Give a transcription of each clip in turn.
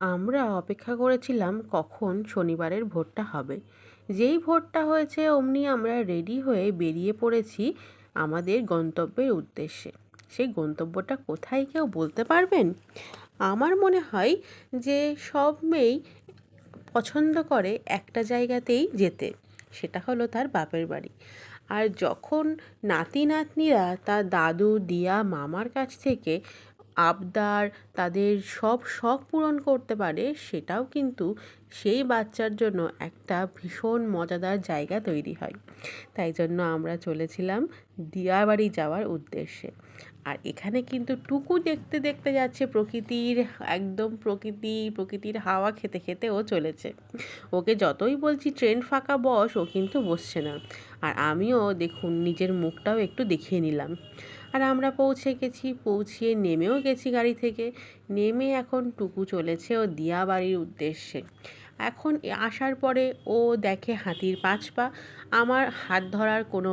আমরা অপেক্ষা করেছিলাম কখন শনিবারের ভোটটা হবে। যেই ভোটটা হয়েছে অমনি আমরা রেডি হয়ে বেরিয়ে পড়েছি আমাদের গন্তব্যের উদ্দেশ্যে। সেই গন্তব্যটা কোথায় কেউ বলতে পারবেন? আমার মনে হয় যে সব মেয়েই পছন্দ করে একটা জায়গাতেই যেতে, সেটা হলো তার বাপের বাড়ি। আর যখন নাতি নাতনিরা তার দাদু, দিয়া, মামার কাছ থেকে আবদার, তাদের সব শখ পূরণ করতে পারে, সেটাও কিন্তু সেই বাচ্চার জন্য একটা ভীষণ মজাদার জায়গা তৈরি হয়। তাই জন্য আমরা চলেছিলাম দিয়াবাড়ি যাওয়ার উদ্দেশ্যে। আর এখানে কিন্তু টুকু দেখতে দেখতে যাচ্ছে প্রকৃতির, একদম প্রকৃতি, প্রকৃতির হাওয়া খেতে খেতে ও চলেছে। ওকে যতই বলছি, ট্রেন ফাঁকা, বস ও কিন্তু বসছে না। আর আমিও দেখুন, নিজের মুখটাও একটু দেখিয়ে নিলাম। আর আমরা পৌঁছে গেছি, পৌঁছিয়ে নেমেও গেছি গাড়ি থেকে। নেমে এখন টুকু চলেছে ও দিয়া বাড়ির উদ্দেশ্যে। এখন আসার পরে ও দেখে হাতির পাঁচ পা। আমার হাত ধরার কোনো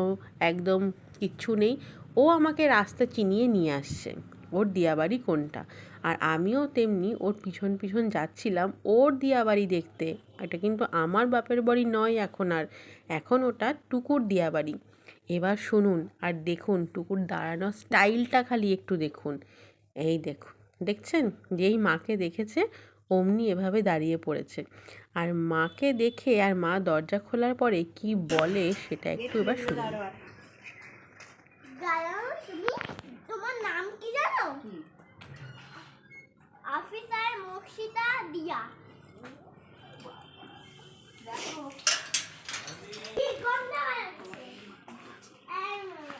একদম কিচ্ছু নেই। ও আমাকে রাস্তা চিনিয়ে নিয়ে আসছে, ওর দিয়াবাড়ি কোনটা? আর আমিও তেমনি ওর পিছন পিছন যাচ্ছিলাম ওর দিয়াবাড়ি দেখতে। এটা কিন্তু আমার বাপের বাড়ি নয় এখন আর। এখন ওটা টুকুর দিয়াবাড়ি এবার শুনুন আর দেখুন টুকুর দাঁড়ানোর স্টাইলটা খালি একটু দেখুন। এই দেখুন দেখছেন? যেই মাকে দেখেছে অমনি এভাবে দাঁড়িয়ে পড়েছে। আর মাকে দেখে আর মা দরজা খোলার পরে কি বলে সেটা একটু এবার শুনুন। তোমার নাম কি জানো? আফিসার মুর্শিদা দিয়া। কি গন্ধ বেরোচ্ছে? এই মনে।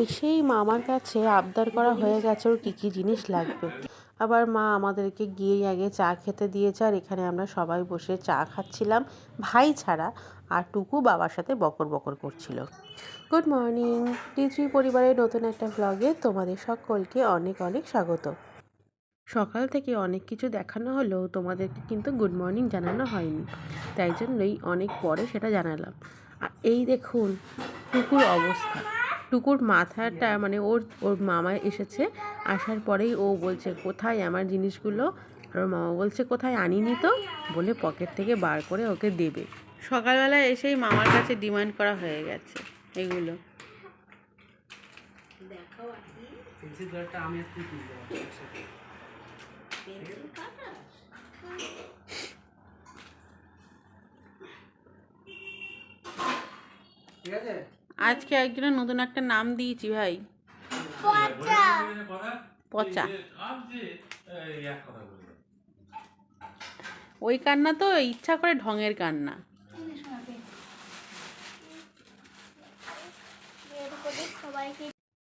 এসেই মামার কাছে আবদার করা হয়ে গেছে ওর কী কী জিনিস লাগবে। আবার মা আমাদেরকে গিয়েই আগে চা খেতে দিয়েছে আর এখানে আমরা সবাই বসে চা খাচ্ছিলাম, ভাই ছাড়া আর টুকু বাবার সাথে বকর বকর করছিল। গুড মর্নিং টিথ্রি পরিবারের নতুন একটা ব্লগে তোমাদের সকলকে অনেক অনেক স্বাগত। সকাল থেকে অনেক কিছু দেখানো হলেও তোমাদেরকে কিন্তু গুড মর্নিং জানানো হয়নি, তাই জন্যই অনেক পরে সেটা জানালাম। আর এই দেখুন, টুকুর অবস্থা। টুকুর মাথাটা মানে ওর ওর মামা এসেছে, আসার পরেই ও বলছে, কোথায় আমার জিনিসগুলো? আর ওর মামা বলছে, কোথায় আনিনি তো? বলে পকেট থেকে বার করে ওকে দেবে। সকালবেলা এসেই মামার কাছে ডিমান্ড করা হয়ে গেছে এগুলো। ঠিক আছে? আজকে একজনের নতুন একটা নাম দিয়েছি ভাই। পচা। ওই কান্না তো ইচ্ছা করে ঢঙের কান্না।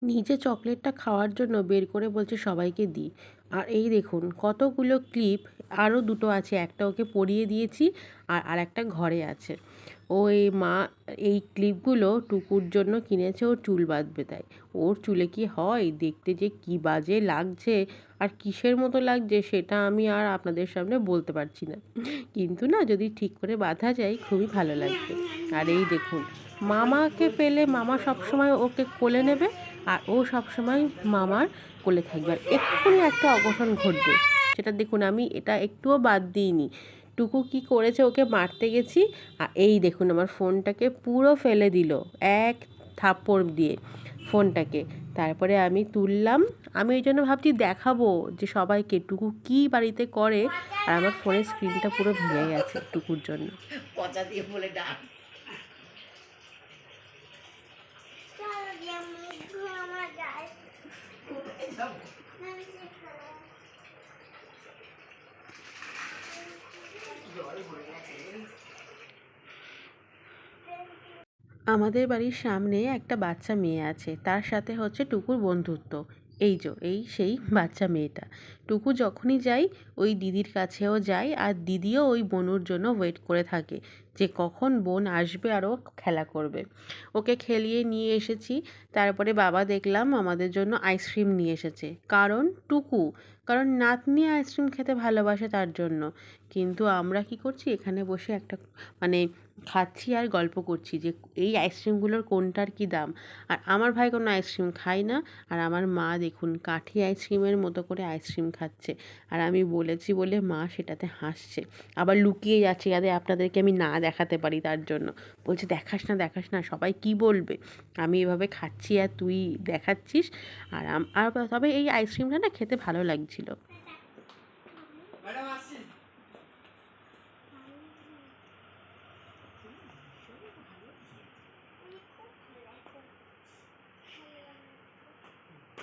নিজে চকলেটটা খাওয়ার জন্য বের করে বলছে সবাইকে দিই আর এই দেখুন কতগুলো ক্লিপ আরও দুটো আছে একটা ওকে পরিয়ে দিয়েছি আর আর একটা ঘরে আছে। ও এই মা এই ক্লিপগুলো টুকুর জন্য কিনেছে, ওর চুল বাঁধবে তাই। ওর চুলে কি হয়? দেখতে যে কি বাজে লাগছে আর কিসের মতো লাগছে সেটা আমি আর আপনাদের সামনে বলতে পারছি না। কিন্তু না, যদি ঠিক করে বাঁধা যায়, খুবই ভালো লাগবে। আর এই দেখুন, মামাকে পেলে মামা সবসময় ওকে কোলে নেবে আর ও সবসময় মামার কোলে থাকবে। আর এক্ষুনি একটা অঘটন ঘটবে। সেটা দেখুন, আমি এটা একটুও বাদ দিইনি। টুকু কি করেছে ওকে মারতে গেছি? আর এই দেখুন আমার ফোনটাকে পুরো ফেলে দিল এক থাপ্পড় দিয়ে ফোনটাকে। তারপরে আমি তুললাম আমি ওই জন্য ভাবছি দেখাবো যে সবাইকে টুকু কি বাড়িতে করে। আর আমার ফোনের স্ক্রিনটা পুরো ভেঙে গেছে টুকুর জন্য। পচা দিয়ে বলে ডাক। আমরা যাই না, আমি সেখানে। আমাদের বাড়ির সামনে একটা বাচ্চা মেয়ে আছে, তার সাথে হচ্ছে টুকুর বন্ধুত্ব। এই যো, এই সেই বাচ্চা মেয়েটা। টুকু যখনই যাই ওই দিদির কাছেও যায় আর দিদিও ওই বনুর জন্য ওয়েট করে থাকে যে কখন বোন আসবে আরও খেলা করবে। ওকে খেলিয়ে নিয়ে এসেছি, তারপরে বাবা দেখলাম আমাদের জন্য আইসক্রিম নিয়ে এসেছে। কারণ টুকু কারণ নাতনি আইসক্রিম খেতে ভালোবাসে তার জন্য। কিন্তু আমরা কি করছি? এখানে বসে একটা মানে খাচ্ছি আর গল্প করছি যে এই আইসক্রিমগুলোর কোনটার কী দাম? আর আমার ভাই কোনো আইসক্রিম খায় না। আর আমার মা দেখুন, কাঠি আইসক্রিমের মতো করে আইসক্রিম খাচ্ছে। আর আমি বলেছি বলে মা সেটাতে হাসছে। আবার লুকিয়ে যাচ্ছে যাতে আপনাদেরকে আমি না দেখাতে পারি তার জন্য। বলছে, দেখাস না দেখাস না, সবাই কি বলবে? আমি এভাবে খাচ্ছি আর তুই দেখাচ্ছিস। আর আর তবে এই আইসক্রিমটা না খেতে ভালো লাগছিল আসছি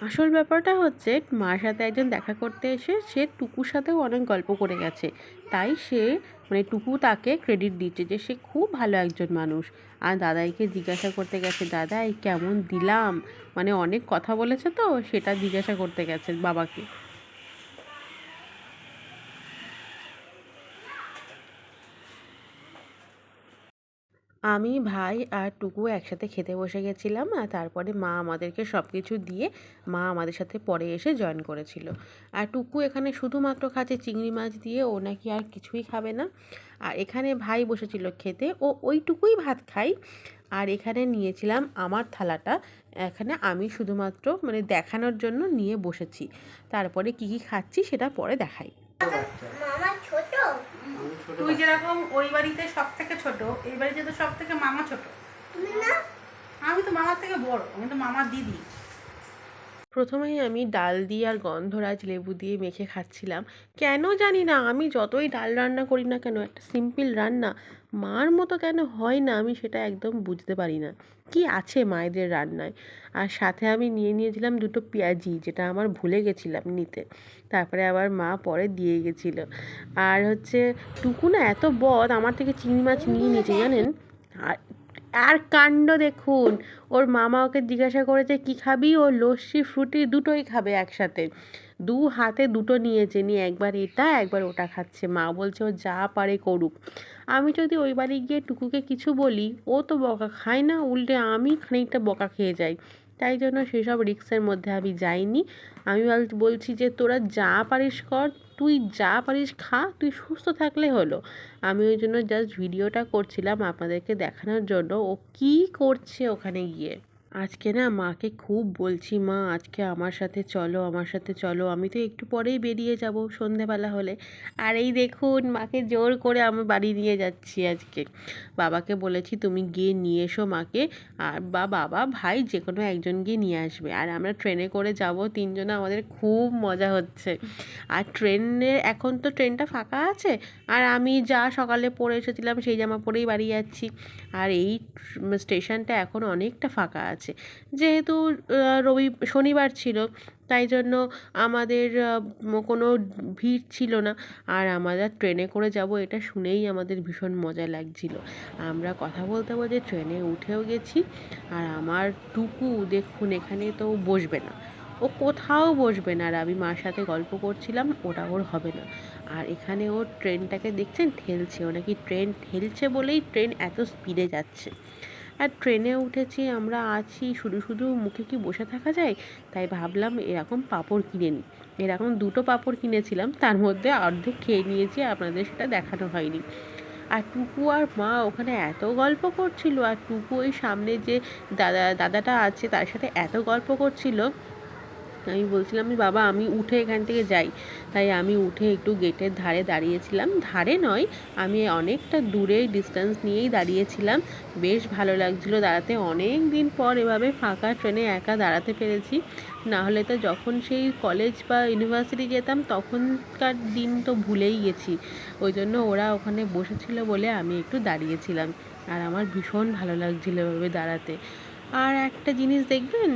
আসল ব্যাপারটা হচ্ছে, মার সাথে একজন দেখা করতে এসে সে টুকুর সাথেও অনেক গল্প করে গেছে। তাই সে মানে টুকু তাকে ক্রেডিট দিচ্ছে যে সে খুব ভালো একজন মানুষ। আর দাদাইকে জিজ্ঞাসা করতে গেছে, দাদাই, কেমন দিলাম? মানে অনেক কথা বলেছে তো, সেটা জিজ্ঞাসা করতে গেছে বাবাকে। আমি, ভাই আর টুকু একসাথে খেতে বসে গেছিলাম আর তারপরে মা আমাদেরকে সব কিছু দিয়ে মা আমাদের সাথে পরে এসে জয়েন করেছিল। আর টুকু এখানে শুধুমাত্র খাচ্ছে চিংড়ি মাছ দিয়ে, ও নাকি আর কিছুই খাবে না। আর এখানে ভাই বসেছিল খেতে, ও ওইটুকুই ভাত খাই আর এখানে নিয়েছিলাম আমার থালাটা, এখানে আমি শুধুমাত্র মানে দেখানোর জন্য নিয়ে বসেছি। তারপরে কি কি খাচ্ছি সেটা পরে দেখাই। ছোট তুই যেরকম ওই বাড়িতে সব থেকে ছোট এই বাড়িতে তো সব থেকে মামা ছোট। আমি তো মামার থেকে বড় আমি তো মামার দিদি। প্রথমেই আমি ডাল দিয়ে আর গন্ধরাজ লেবু দিয়ে মেখে খাচ্ছিলাম। কেন জানি না আমি যতই ডাল রান্না করি না কেন একটা সিম্পল রান্না মার মতো কেন হয় না আমি সেটা একদম বুঝতে পারি না। কি আছে মায়েদের রান্নায়? আর সাথে আমি নিয়ে নিয়েছিলাম দুটো পেঁয়াজি, যেটা আমার ভুলে গেছিলাম নিতে। তারপরে আবার মা পরে দিয়ে গেছিল। আর হচ্ছে টুকু না এত বদ, আমার থেকে চিংড়ি মাছ নিয়ে নিয়েছে, জানেন? আর আর কাণ্ড দেখুন, ওর মামা ওকে জিজ্ঞাসা করেছে, কি খাবি? ও লস্যি, ফ্রুটি দুটোই খাবে একসাথে। দু হাতে দুটো নিয়েছে, নিয়ে একবার এটা, একবার ওটা খাচ্ছে। মা বলছে, ও যা পারে করুক। আমি যদি ওই বাড়ি গিয়ে টুকুকে কিছু বলি, ও তো বকা খায় না, উল্টে আমি খানিকটা বকা খেয়ে যাই। তাই জন্য সেসব রিক্সের মধ্যে আমি যাইনি। আমি বল- বলছি যে, তোরা যা পারিস কর, তুই যা পারিস খা, তুই সুস্থ থাকলে হলো। আমি ওই জন্য জাস্ট ভিডিওটা করছিলাম আপনাদেরকে দেখানোর জন্য। ও কী করছে ওখানে গিয়ে? আজকে না মাকে খুব বলছি, মা, আজকে আমার সাথে চলো, আমার সাথে চলো। আমি তো একটু পরেই বেরিয়ে যাব সন্ধেবেলা হলে। আর এই দেখুন, মাকে জোর করে আমি বাড়ি নিয়ে যাচ্ছি আজকে। বাবাকে বলেছি, তুমি গিয়ে নিয়ে এসো মাকে। আর বা বাবা, ভাই যে কোনো একজন গিয়ে নিয়ে আসবে। আর আমরা ট্রেনে করে যাব, তিনজনে আমাদের খুব মজা হচ্ছে। আর ট্রেনে, এখন তো ট্রেনটা ফাঁকা আছে। আর আমি যা সকালে পরে এসেছিলাম, সেই জামা পরেই বাড়ি যাচ্ছি। আর এই স্টেশনটা এখন অনেকটা ফাঁকা আছে। যেহেতু রবি, শনিবার ছিল, তাই জন্য আমাদের কোনো ভিড় ছিল না। আর আমরা ট্রেনে করে যাব, এটা শুনেই আমাদের ভীষণ মজা লাগছিল। আমরা কথা বলতে বলতে ট্রেনে উঠেও গেছি, আর আমার টুকু দেখুন, এখানে তো বসবে না। ও কোথাও বসবে না, আর আমি মার সাথে গল্প করছিলাম, ওটা ওর হবে না। আর এখানে ও ট্রেনটাকে দেখছেন, ঠেলছে। ও নাকি ট্রেন ঠেলছে বলেই ট্রেন এত স্পিডে যাচ্ছে। আর ট্রেনে উঠেছি আমরা, আছি, শুধু শুধু মুখে কি বসে থাকা যায়? তাই ভাবলাম এরকম পাঁপড় কিনে নিই এরকম দুটো পাঁপড় কিনেছিলাম, তার মধ্যে অর্ধেক খেয়ে নিয়েছি আপনাদের সেটা দেখানো হয়নি। আর টুকু আর মা ওখানে এত গল্প করছিল, আর টুকু ওই সামনে যে দাদা, দাদাটা আছে, তার সাথে এত গল্প করছিল আমি বলছিলাম বাবা, আমি উঠে এখান থেকে যাই। তাই আমি উঠে একটু গেটের ধারে দাঁড়িয়েছিলাম। ধারে নয়, আমি অনেকটা দূরে ডিস্টেন্স নিয়েই দাঁড়িয়েছিলাম। বেশ ভালো লাগছিল দাঁড়াতে। অনেক দিন পর এভাবে ফাঁকা ট্রেনে একা দাঁড়াতে পেরেছি। না হলে তো যখন সেই কলেজ বা ইউনিভার্সিটি যেতাম, তখনকার দিন তো ভুলেই গেছি। ওই জন্য ওরা ওখানে বসেছিল বলে আমি একটু দাঁড়িয়েছিলাম। আর আমার ভীষণ ভালো লাগছিল এভাবে দাঁড়াতে। আর একটা জিনিস দেখবেন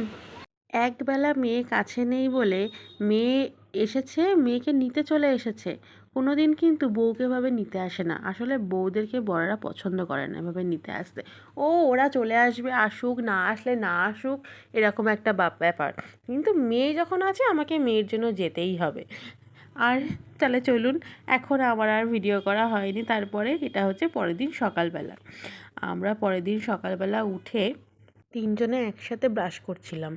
একবেলা মেয়ে কাছে নেই বলে মেয়ে এসেছে, মেয়েকে নিতে চলে এসেছে। কোনো দিন কিন্তু বউকে এভাবে নিতে আসে না। আসলে বউদেরকে বড়রা পছন্দ করে না এভাবে নিতে আসতে। ও, ওরা চলে আসবে, আসুক, না আসলে না আসুক, এরকম একটা ব্যাপার। কিন্তু মেয়ে যখন আছে, আমাকে মেয়ের জন্য যেতেই হবে। আর তাহলে চলুন, এখন আমার আর ভিডিও করা হয়নি। তারপরে এটা হচ্ছে পরের দিন সকালবেলা। আমরা পরের দিন সকালবেলা উঠে তিনজনে একসাথে ব্রাশ করছিলাম।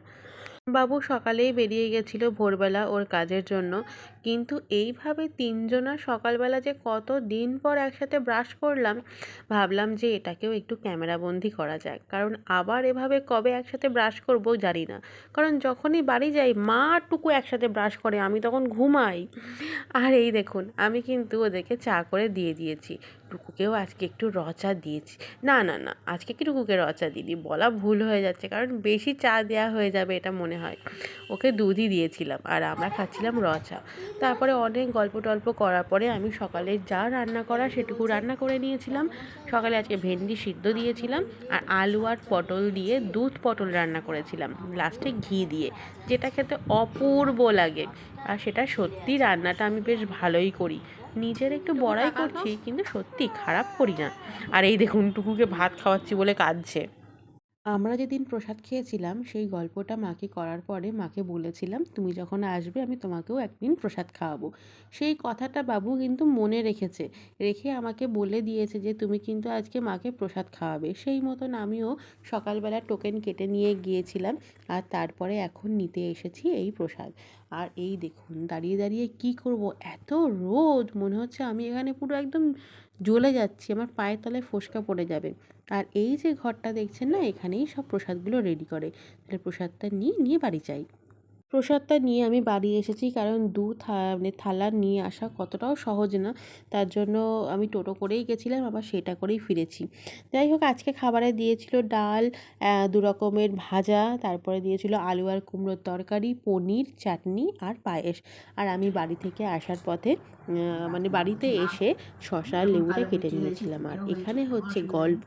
বাবু সকালেই বেরিয়ে গেছিল ভোরবেলা ওর কাজের জন্য। কিন্তু এইভাবে তিনজনা সকালবেলা যে কত দিন পর একসাথে ব্রাশ করলাম, ভাবলাম যে এটাকেও একটু ক্যামেরাবন্দি করা যাক। কারণ আবার এভাবে কবে একসাথে ব্রাশ করব জানি না। কারণ যখনই বাড়ি যাই, মা টুকু একসাথে ব্রাশ করে, আমি তখন ঘুমাই। আর এই দেখুন, আমি কিন্তু ওদেরকে চা করে দিয়ে দিয়েছি। টুকুকেও আজকে একটু রচা দিয়েছি। না না না, আজকে কি টুকুকে রচা দিইনি? বলা ভুল হয়ে যাচ্ছে, কারণ বেশি চা দেওয়া হয়ে যাবে এটা মনে হয়। ওকে দুধই দিয়েছিলাম আর আমরা খাচ্ছিলাম রচা। তারপরে অনেক গল্প টল্প করার পরে আমি সকালে যা রান্না করা সেটুকু রান্না করে নিয়েছিলাম। সকালে আজকে ভেন্ডি সিদ্ধ দিয়েছিলাম আর আলু আর পটল দিয়ে দুধ পটল রান্না করেছিলাম, লাস্টে ঘি দিয়ে, যেটা খেতে অপূর্ব লাগে। আর সেটা সত্যি রান্নাটা আমি বেশ ভালোই করি। নিজের একটু বড়াই করছি কিন্তু সত্যি খারাপ করি না। আর এই দেখুন টুকুকে ভাত খাওয়াচ্ছি বলে কাঁদছে। আমরা যেদিন প্রসাদ খেয়েছিলাম, সেই গল্পটা মাকে করার পরে মাকে বলেছিলাম, তুমি যখন আসবে, আমি তোমাকেও একদিন প্রসাদ খাওয়াবো। সেই কথাটা বাবু কিন্তু মনে রেখেছে। রেখে আমাকে বলে দিয়েছে যে, তুমি কিন্তু আজকে মাকে প্রসাদ খাওয়াবে। সেই মতন আমিও সকালবেলা টোকেন কেটে নিয়ে গিয়েছিলাম, আর তারপরে এখন নিতে এসেছি এই প্রসাদ। আর এই দেখুন, দাঁড়িয়ে দাঁড়িয়ে কি করব? এত রোদ! মনে হচ্ছে আমি এখানে পুরো একদম জ্বলে যাচ্ছি, আমার পায়ের তলায় ফোসকা পড়ে যাবে। আর এই যে ঘরটা দেখছেন না, এখানেই সব প্রসাদগুলো রেডি করে। তাহলে প্রসাদটা নিয়ে নিয়ে বাড়ি যাই। প্রসাদটা নিয়ে আমি বাড়ি এসেছি, কারণ দু মানে থালা নিয়ে আসা কতটাও সহজ না। তার জন্য আমি টোটো করেই গেছিলাম, আবার সেটা করেই ফিরেছি। যাই হোক, আজকে খাবারে দিয়েছিল ডাল দু রকমের ভাজা, তারপরে দিয়েছিল আলু আর কুমড়োর তরকারি, পনির, চাটনি আর পায়েস। আর আমি বাড়ি থেকে আসার পথে মানে বাড়িতে এসে শশা লেবুটা কেটে নিয়েছিলাম। আর এখানে হচ্ছে গল্প।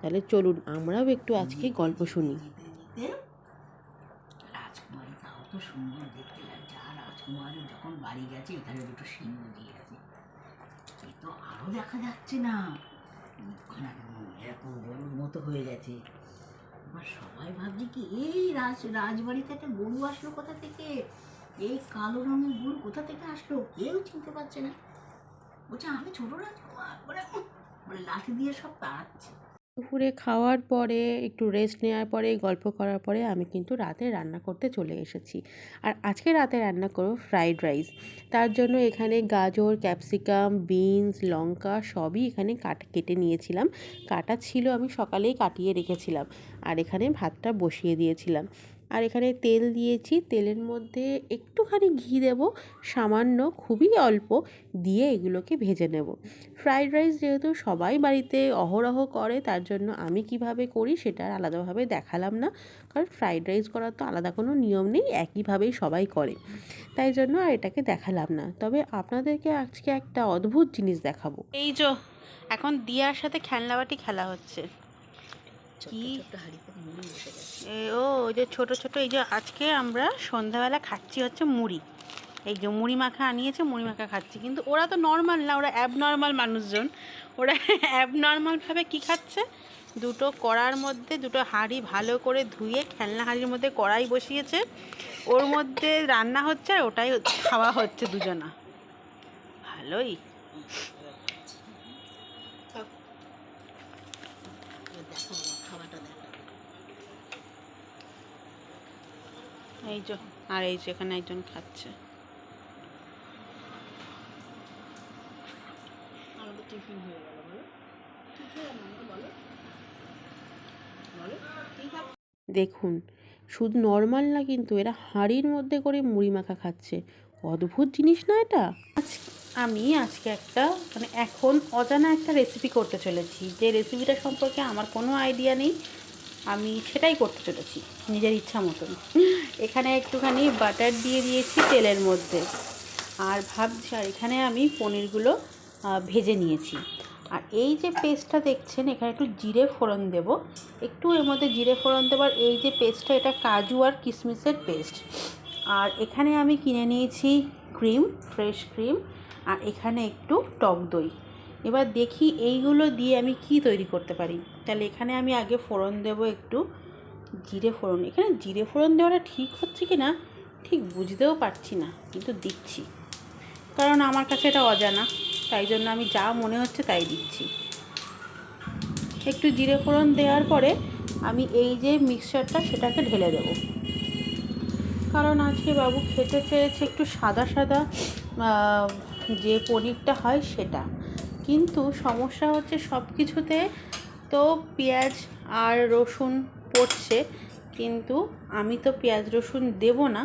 তাহলে চলুন, আমরাও একটু আজকে গল্প শুনি। রাজকুমারী তাও তো সুন্দর দেখতে লাগছে। আর রাজকুমারী যখন বাড়ি গেছে এখানে দুটো সিংহ দিয়ে গেছে। এ তো আরও দেখা যাচ্ছে না। এরকম গরুর মতো হয়ে গেছে। এবার সবাই ভাবছে কি এই রাজ রাজবাড়িতে একটা গরু আসলো কোথা থেকে? এই কালো রঙের গরু কোথা থেকে আসলো? কেউ চিনতে পারছে না। বলছে আমি ছোট রাজকুমার। উহ, বলে লাঠি দিয়ে সব তাড়াচ্ছে। দুপুরে খাওয়ার পরে, একটু রেস্ট নেওয়ার পরে, গল্প করার পরে আমি কিন্তু রাতে রান্না করতে চলে এসেছি। আর আজকে রাতে রান্না করব ফ্রাইড রাইস তার জন্য এখানে গাজর ক্যাপসিকাম বিনস লঙ্কা সবই এখানে কাট, কেটে নিয়েছিলাম। কাটা ছিল আমি সকালেই কাটিয়ে রেখেছিলাম। আর এখানে ভাতটা বসিয়ে দিয়েছিলাম। আর এখানে তেল দিয়েছি, তেলের মধ্যে একটুখানি ঘি দেব, সামান্য খুবই অল্প, দিয়ে এগুলোকে ভেজে নেব। ফ্রাইড রাইস যেহেতু সবাই বাড়িতে অহরহ করে, তার জন্য আমি কীভাবে করি সেটা আলাদাভাবে দেখালাম না, কারণ ফ্রাইড রাইস করার তো আলাদা কোনো নিয়ম নেই, একইভাবেই সবাই করে। তাই জন্য আর এটাকে দেখালাম না। তবে আপনাদেরকে আজকে একটা অদ্ভুত জিনিস দেখাবো। এই যে, এখন দিয়ার সাথে খেলনাবাটি খেলা হচ্ছে। কি? ও ওই যে ছোট ছোট এই যে আজকে আমরা সন্ধ্যাবেলা খাচ্ছি হচ্ছে মুড়ি। এই যে মুড়ি মাখা আনিয়েছে মুড়ি মাখা খাচ্ছি। কিন্তু ওরা তো নর্মাল না ওরা অ্যাবনর্মাল মানুষজন। ওরা অ্যাবনর্মালভাবে কি খাচ্ছে? দুটো কড়ার মধ্যে দুটো হাঁড়ি ভালো করে ধুয়ে খেলনা হাঁড়ির মধ্যে কড়াই বসিয়েছে। ওর মধ্যে রান্না হচ্ছে আর ওটাই খাওয়া হচ্ছে দুজনা। ভালোই এবার দেখো বাবা, খাওয়াটা দেখো এই যে আর এই যে এখানে একজন খাচ্ছে। আমাদের টিফিন হয়ে গেল বলো। কি খেয়ে আমাকে বলো। বলো কি খাবে দেখুন শুধু নর্মাল না কিন্তু এরা হাঁড়ির মধ্যে করে মুড়ি মাখা খাচ্ছে। অদ্ভুত জিনিস না এটা? আজ আমি আজকে একটা মানে এখন অজানা একটা রেসিপি করতে চলেছি। যে রেসিপিটা সম্পর্কে আমার কোনো আইডিয়া নেই। আমি সেটাই করতে চলেছি, নিজের ইচ্ছা মতন। এখানে একটুখানি বাটার দিয়ে দিয়েছি তেলের মধ্যে। আর ভাবছি, আর এখানে আমি পনিরগুলো ভেজে নিয়েছি। আর এই যে পেস্টটা দেখছেন, এখানে একটু জিরে ফোড়ন দেব। একটু এর মধ্যে জিরে ফোড়ন দেবার এই যে পেস্টটা এটা কাজু আর কিশমিশের পেস্ট আর এখানে আমি কিনে নিয়েছি ক্রিম ফ্রেশ ক্রিম আর এখানে একটু টক দই। এবার দেখি এইগুলো দিয়ে আমি কি তৈরি করতে পারি। তাহলে এখানে আমি আগে ফোড়ন দেব একটু। জিরে ফোড়ন। এখানে জিরে ফোড়ন দেওয়াটা ঠিক হচ্ছে কি না? ঠিক বুঝতেও পারছি না, কিন্তু দিচ্ছি। কারণ আমার কাছে এটা অজানা, তাই জন্য আমি যা মনে হচ্ছে তাই দিচ্ছি। একটু জিরে ফোড়ন দেওয়ার পরে আমি এই যে মিক্সচারটা সেটাকে ঢেলে দেবো। কারণ আজকে বাবু খেতে চেয়েছে একটু সাদা সাদা যে পনিরটা হয় সেটা। কিন্তু সমস্যা হচ্ছে সব কিছুতে তো পেঁয়াজ আর রসুন পড়ছে, কিন্তু আমি তো পেঁয়াজ রসুন দেবো না,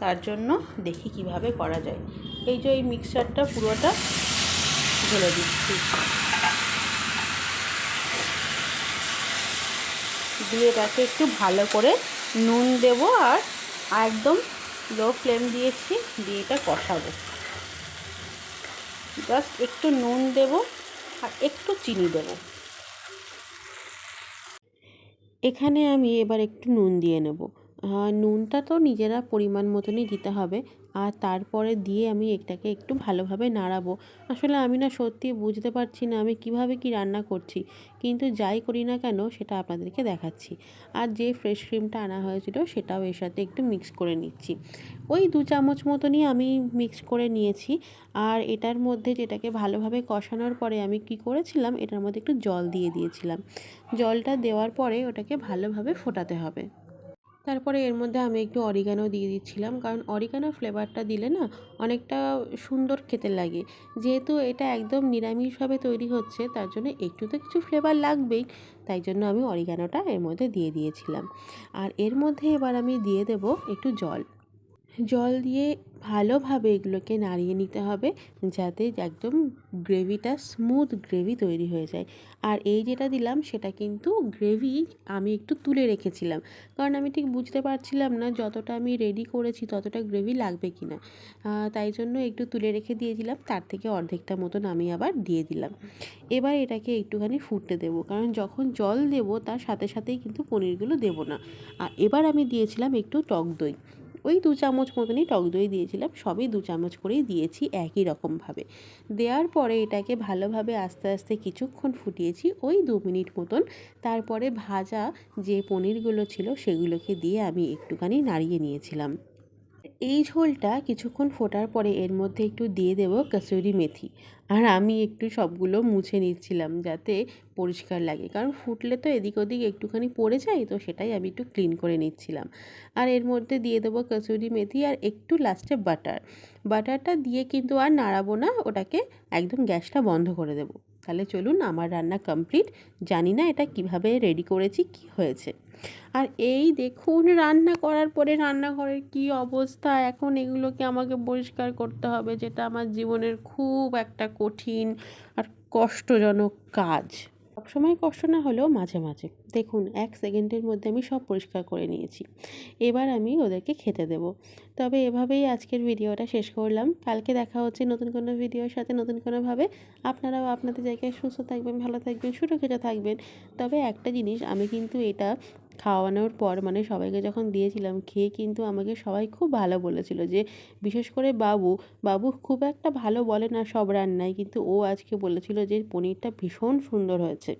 তার জন্য দেখি কীভাবে করা যায়। এই যে এই মিক্সারটা পুরোটা ঢেলে দিচ্ছি। দিয়ে এটাকে একটু ভালো করে নুন দেবো আর একদম লো ফ্লেম দিয়েছি, দিয়ে এটা কষাবো। জাস্ট একটু নুন দেবো আর একটু চিনি দেবো। এখানে আমি এবার একটু নুন দিয়ে নেব। নুনটা তো নিজেরা পরিমাণ মতনই দিতে হবে। আর তারপরে দিয়ে আমি এটাকে একটু ভালোভাবে নাড়াবো। আসলে আমি না সত্যি বুঝতে পারছি না আমি কীভাবে কি রান্না করছি। কিন্তু যাই করি না কেন সেটা আপনাদেরকে দেখাচ্ছি। আর যে ফ্রেশ ক্রিমটা আনা হয়েছিল সেটাও এর সাথে একটু মিক্স করে নিচ্ছি। ওই দু চামচ মতনই আমি মিক্স করে নিয়েছি। আর এটার মধ্যে যেটাকে ভালোভাবে কষানোর পরে আমি কি করেছিলাম, এটার মধ্যে একটু জল দিয়ে দিয়েছিলাম। জলটা দেওয়ার পরে ওটাকে ভালোভাবে ফোটাতে হবে। তারপরে এর মধ্যে আমি একটু অরিগানো দিয়ে দিচ্ছিলাম। কারণ অরিগানো ফ্লেভারটা দিলে না অনেকটা সুন্দর খেতে লাগে। যেহেতু এটা একদম নিরামিষভাবে তৈরি হচ্ছে, তার জন্য একটু তো কিছু ফ্লেভার লাগবেই। তাই জন্য আমি অরিগানোটা এর মধ্যে দিয়ে দিয়েছিলাম। আর এর মধ্যে এবার আমি দিয়ে দেব একটু জল। জল দিয়ে ভালোভাবে এগুলোকে নাড়িয়ে নিতে হবে যাতে একদম গ্রেভিটা স্মুথ গ্রেভি তৈরি হয়ে যায়। আর এই যেটা দিলাম সেটা কিন্তু গ্রেভি আমি একটু তুলে রেখেছিলাম। কারণ আমি ঠিক বুঝতে পারছিলাম না যতটা আমি রেডি করেছি ততটা গ্রেভি লাগবে কি না তাই জন্য একটু তুলে রেখে দিয়েছিলাম, তার থেকে অর্ধেকটা মতন আমি আবার দিয়ে দিলাম। এবার এটাকে একটুখানি ফুটতে দেবো, কারণ যখন জল দেবো তার সাথে সাথেই কিন্তু পনিরগুলো দেবো না। আর এবার আমি দিয়েছিলাম একটু টক দই। ওই দু চামচ মতনই টক দই দিয়েছিলাম, সবই দু চামচ করেই দিয়েছি একই রকমভাবে। দেওয়ার পরে এটাকে ভালোভাবে আস্তে আস্তে কিছুক্ষণ ফুটিয়েছি, ওই দু মিনিট মতন। তারপরে ভাজা যে পনিরগুলো ছিল সেগুলোকে দিয়ে আমি একটুখানি নাড়িয়ে নিয়েছিলাম। এই ঝোলটা কিছুক্ষণ ফোটার পরে এর মধ্যে একটু দিয়ে দেবো কসুরি মেথি। আর আমি একটু সবগুলো মুছে নিচ্ছিলাম যাতে পরিষ্কার লাগে। কারণ ফুটলে তো এদিক ওদিক একটুখানি পড়ে যায়, তো সেটাই আমি একটু ক্লিন করে নিচ্ছিলাম। আর এর মধ্যে দিয়ে দেবো কসুরি মেথি আর একটু লাস্টে বাটার বাটারটা দিয়ে কিন্তু আর নাড়াবো না, ওটাকে একদম গ্যাসটা বন্ধ করে দেবো। তাহলে চলুন আমার রান্না কমপ্লিট জানি না এটা কীভাবে রেডি করেছি, কি হয়েছে। আর এই দেখুন, রান্না করার পরে রান্নাঘরের কি অবস্থা। এখন এগুলোকে আমাকে পরিষ্কার করতে হবে, যেটা আমার জীবনের খুব একটা কঠিন আর কষ্টজনক কাজ। সবসময় কষ্ট না হলেও মাঝে মাঝে। দেখুন, এক সেকেন্ডের মধ্যে আমি সব পরিষ্কার করে নিয়েছি। এবার আমি ওদেরকে খেতে দেব। তবে এভাবেই আজকের ভিডিওটা শেষ করলাম। কালকে দেখা হচ্ছে নতুন কোনো ভিডিওর সাথে নতুন কোনোভাবে। আপনারাও আপনাদের জায়গায় সুস্থ থাকবেন, ভালো থাকবেন, সুরক্ষিত থাকবেন। তবে একটা জিনিস, আমি কিন্তু এটা খাওয়ানোর পর মানে সবাইকে যখন দিয়েছিলাম, খেয়ে কিন্তু আমাকে সবাই খুব ভালো বলেছিল যে, বিশেষ করে বাবু বাবু খুব একটা ভালো বলে না সব রান্নায়, কিন্তু ও আজকে বলেছিল যে, পনিরটা ভীষণ সুন্দর হয়েছে।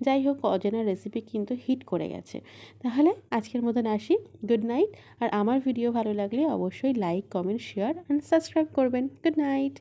যাই হোক, অজানা রেসিপি কিন্তু হিট করে গেছে। তাহলে আজকের মতন আসি। গুড নাইট আর আমার ভিডিও ভালো লাগলে অবশ্যই like comment share and subscribe করবেন। Good night